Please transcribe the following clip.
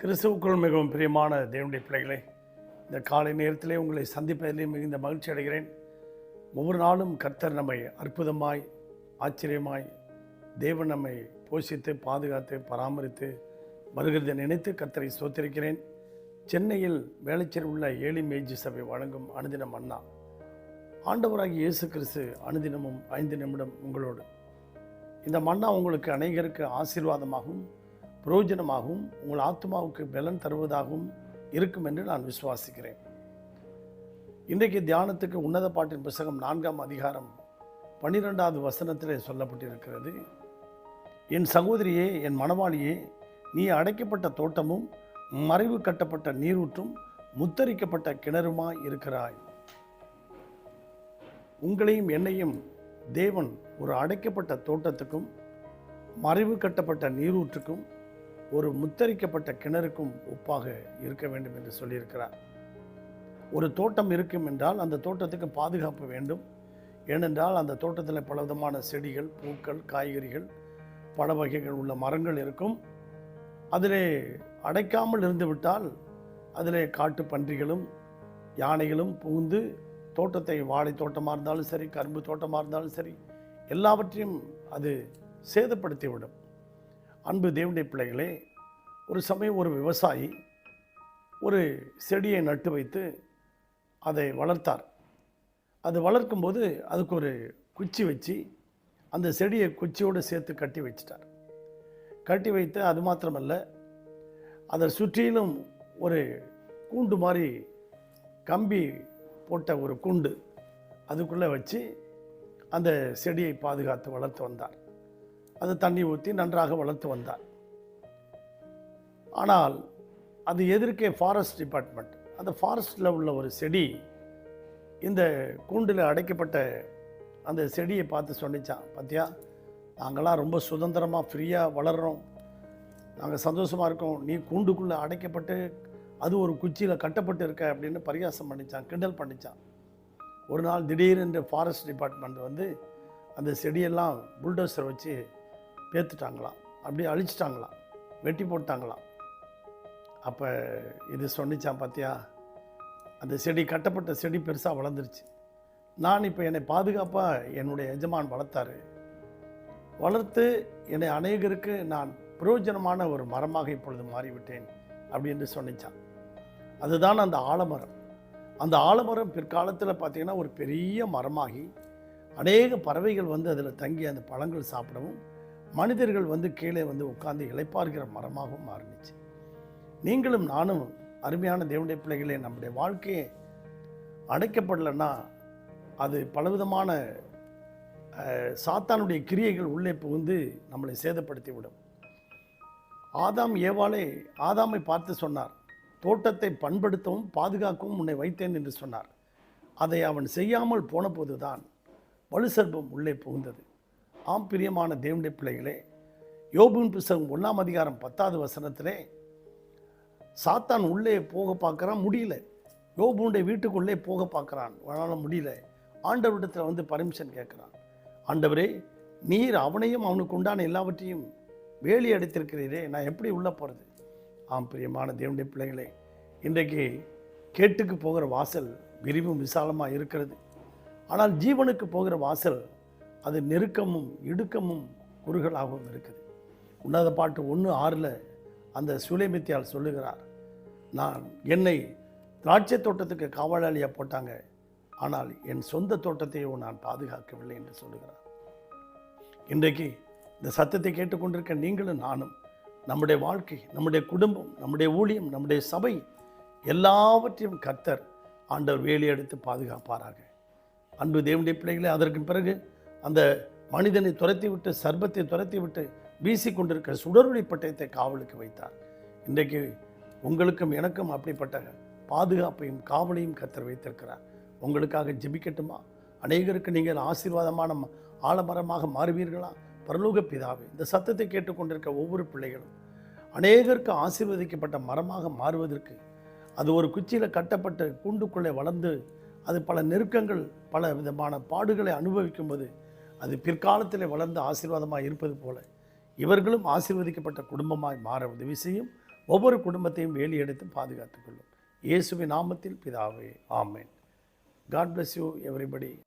கிறிஸ்துவுக்குள் மிகவும் பிரியமான தேவனுடைய பிள்ளைகளே இந்த காலை நேரத்திலே உங்களை சந்திப்பதிலே மிகுந்த மகிழ்ச்சி அடைகிறேன். ஒவ்வொரு நாளும் கர்த்தர் நம்மை அற்புதமாய் ஆச்சரியமாய் தேவன் நம்மை போஷித்து பாதுகாத்து பராமரித்து வருகிறதை நினைத்து கர்த்தரை சோத்திருக்கிறேன் சென்னையில் வேலைச்சேரி உள்ள ஏழி மேஜி சபை வழங்கும் அனுதினம் அண்ணா. ஆண்டவராகி இயேசு கிறிஸ்து அனுதினமும் ஐந்து நிமிடம் உங்களோடு. இந்த மன்னா உங்களுக்கு அநேகருக்கு ஆசீர்வாதமாகவும் பிரயோஜனமாகவும் உங்கள் ஆத்மாவுக்கு பலன் தருவதாகவும் இருக்கும் என்று நான் விசுவாசிக்கிறேன். இன்றைக்கு தியானத்துக்கு உன்னத பாட்டின் புஸ்தகம் நான்காம் அதிகாரம் பன்னிரெண்டாவது வசனத்தில் சொல்லப்பட்டிருக்கிறது. என் சகோதரியே என் மணவாளியே நீ அடைக்கப்பட்ட தோட்டமும் மறைவு கட்டப்பட்ட நீரூற்றும் முத்தரிக்கப்பட்ட கிணறுமாய் இருக்கிறாய். உங்களையும் என்னையும் தேவன் ஒரு அடைக்கப்பட்ட தோட்டத்துக்கும் மறைவு கட்டப்பட்ட நீரூற்றுக்கும் ஒரு முத்தரிக்கப்பட்ட கிணறுக்கும் ஒப்பாக இருக்க வேண்டும் என்று சொல்லியிருக்கிறார். ஒரு தோட்டம் இருக்கும் என்றால் அந்த தோட்டத்துக்கு பாதுகாப்பு வேண்டும். ஏனென்றால் அந்த தோட்டத்தில் பலவிதமான செடிகள் பூக்கள் காய்கறிகள் பல வகைகள் உள்ள மரங்கள் இருக்கும். அதிலே அடைக்காமல் இருந்துவிட்டால் அதிலே காட்டு பன்றிகளும் யானைகளும் புகுந்து தோட்டத்தை வாழை தோட்டமாக இருந்தாலும் சரி கரும்பு தோட்டமாக இருந்தாலும் சரி எல்லாவற்றையும் அது சேதப்படுத்திவிடும். அன்பு தேவனுடைய பிள்ளைகளே ஒரு சமயம் ஒரு விவசாயி ஒரு செடியை நட்டு வைத்து அதை வளர்த்தார். அது வளர்க்கும்போது அதுக்கு ஒரு குச்சி வச்சு அந்த செடியை குச்சியோடு சேர்த்து கட்டி வச்சிட்டார். கட்டி வைத்து அது மாத்திரமல்ல அதை சுற்றிலும் ஒரு கூண்டு மாதிரி கம்பி போட்ட ஒரு கூண்டு அதுக்குள்ளே வச்சு அந்த செடியை பாதுகாத்து வளர்த்து வந்தார். அது தண்ணி ஊற்றி நன்றாக வளர்த்து வந்தார். ஆனால் அது எதிர்க்கே ஃபாரஸ்ட் டிபார்ட்மெண்ட் அந்த ஃபாரஸ்ட்டில் உள்ள ஒரு செடி இந்த கூண்டில் அடைக்கப்பட்ட அந்த செடியை பார்த்து சொன்னிச்சான் பார்த்தியா நாங்களாம் ரொம்ப சுதந்திரமாக ஃப்ரீயாக வளர்கிறோம் நாங்கள் சந்தோஷமாக இருக்கோம். நீ கூண்டுக்குள்ளே அடைக்கப்பட்டு அது ஒரு குச்சியில் கட்டப்பட்டு இருக்க அப்படின்னு பரிகாசம் பண்ணிச்சான் கிண்டல் பண்ணிச்சான். ஒரு நாள் திடீரென்று ஃபாரஸ்ட் டிபார்ட்மெண்ட் வந்து அந்த செடியெல்லாம் புல்டோசர் வச்சு பேத்துட்டாங்களாம். அப்படியே அழிச்சிட்டாங்களாம். வெட்டி போட்டாங்களாம். அப்போ இது சொன்னிச்சான் பார்த்தியா அந்த செடி கட்டப்பட்ட செடி பெருசாக வளர்ந்துருச்சு. நான் இப்போ என்னை பாதுகாப்பாக என்னுடைய எஜமான் வளர்த்தாரு. வளர்த்து என்னை அநேகருக்கு நான் பிரயோஜனமான ஒரு மரமாக இப்பொழுது மாறிவிட்டேன் அப்படின்னு சொன்னிச்சான். அதுதான் அந்த ஆலமரம். அந்த ஆலமரம் பிற்காலத்தில் பார்த்திங்கன்னா ஒரு பெரிய மரமாகி அநேக பறவைகள் வந்து அதில் தங்கி அந்த பழங்கள் சாப்பிடவும் மனிதர்கள் வந்து கீழே வந்து உட்கார்ந்து இழைப்பார்கிற மரமாகவும் மாறினுச்சு. நீங்களும் நானும் அருமையான தேவனுடைய பிள்ளைகளே நம்முடைய வாழ்க்கையை அடைக்கப்படலைன்னா அது பலவிதமான சாத்தானுடைய கிரியைகள் உள்ளே புகுந்து நம்மளை சேதப்படுத்தி விடும் ஆதாம் ஏவாளே ஆதாமை பார்த்து சொன்னார் தோட்டத்தை பண்படுத்தவும் பாதுகாக்கவும் உன்னை வைத்தேன் என்று சொன்னார். அதை அவன் செய்யாமல் போன போதுதான் வலுசர்ப்பம் உள்ளே புகுந்தது. ஆம் பிரியமான தேவனுடைய பிள்ளைகளே யோபுன் புஸ்தகம் ஒன்றாம் அதிகாரம் பத்தாவது வசனத்திலே சாத்தான் உள்ளே போக பார்க்குறான் முடியல. யோபுனுடைய வீட்டுக்குள்ளே போக பார்க்குறான் அவனால் முடியல. ஆண்டவரிடத்தில் வந்து பர்மிஷன் கேட்குறான். ஆண்டவரே நீர் அவனையும் அவனுக்கு உண்டான எல்லாவற்றையும் வேலி அடைத்திருக்கிறீரே நான் எப்படி உள்ளே போகிறது ஆம் பிரியமான தேவனுடைய பிள்ளைகளே இன்றைக்கு கேட்டுக்கு போகிற வாசல் விரிவும் விசாலமாக இருக்கிறது. ஆனால் ஜீவனுக்கு போகிற வாசல் அது நெருக்கமும் இடுக்கமும் குறுகலாகவும் இருக்குது. உன்னத பாட்டு ஒன்று ஆறில் அந்த சுலைமித்தியால் சொல்லுகிறார். நான் என்னை திராட்சை தோட்டத்துக்கு காவலாளியாக போட்டாங்க. ஆனால் என் சொந்த தோட்டத்தையும் நான் பாதுகாக்கவில்லை என்று சொல்லுகிறார். இன்றைக்கு இந்த சத்தத்தை கேட்டுக்கொண்டிருக்க நீங்களும் நானும் நம்முடைய வாழ்க்கை நம்முடைய குடும்பம் நம்முடைய ஊழியம் நம்முடைய சபை எல்லாவற்றையும் கர்த்தர் ஆண்டவர் வேலையெடுத்து பாதுகாப்பாராக. அன்பு தேவனுடைய பிள்ளைகளே அதற்கு பிறகு அந்த மனிதனை துரத்திவிட்டு சர்பத்தை துரத்திவிட்டு வீசி கொண்டிருக்கிற சுடருளி பட்டயத்தை காவலுக்கு வைத்தார். இன்றைக்கு உங்களுக்கும் எனக்கும் அப்படிப்பட்ட பாதுகாப்பையும் காவலையும் கத்தர் வைத்திருக்கிறார். உங்களுக்காக ஜெபிக்கட்டுமா? அநேகருக்கு நீங்கள் ஆசீர்வாதமான ஆலமரமாக மாறுவீர்களா? பரலோக பிதாவே இந்த சத்தத்தை கேட்டுக்கொண்டிருக்க ஒவ்வொரு பிள்ளைகளும் அநேகருக்கு ஆசீர்வதிக்கப்பட்ட மரமாக மாறுவதற்கு அது ஒரு குச்சியில் கட்டப்பட்டு கூண்டுக்குள்ளே வளர்ந்து அது பல நெருக்கங்கள் பல விதமான பாடுகளை அனுபவிக்கும்போது அது பிற்காலத்தில் வளர்ந்து ஆசீர்வாதமாக இருப்பது போல இவர்களும் ஆசீர்வதிக்கப்பட்ட குடும்பமாய் மாற உதவி செய்யும். ஒவ்வொரு குடும்பத்தையும் வேலி எடுத்து பாதுகாத்துக் கொள்ளும். இயேசுவின் நாமத்தில் பிதாவே ஆமேன். God bless you everybody